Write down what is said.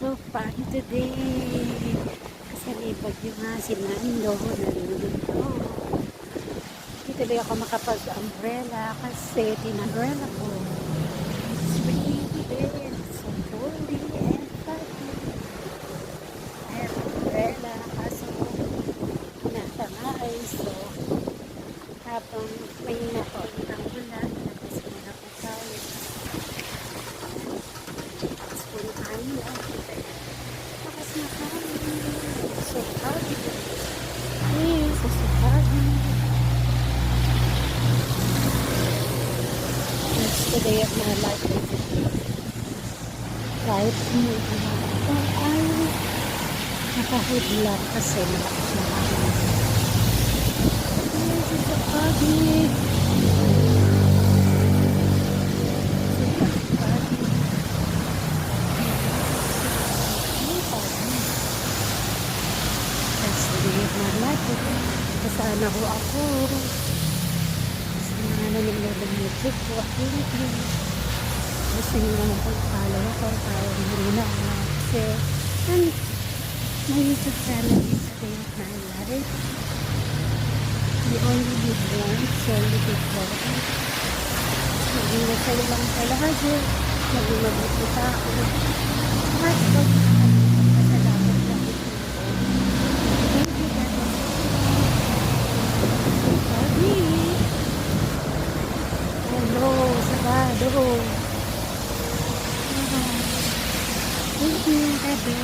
so fun today. May bagyo nga sinando, nalulunto. Hindi tuloy ako makapag-umbrella kasi tinumbrella ko. It's today. It's so cold and foggy. I have umbrella kaso. So, habang may napaunit ang ulan, So, kanin. Yes, so, kanin. That's the day of my life. Kahit hindi ako ay nakahudlap kasi malakas My life. Kasana ho ako. Sa mga nanonood ng YouTube ko, activity. Gusto nyo naman kung follow ako, tawag nyo rin ako. Kasi, and my YouTube channel is my life. We only live once, so live it well. Maging masaya lang sa lahat. Maging mabuti sa ako. At 之后，然后，今天应该不用。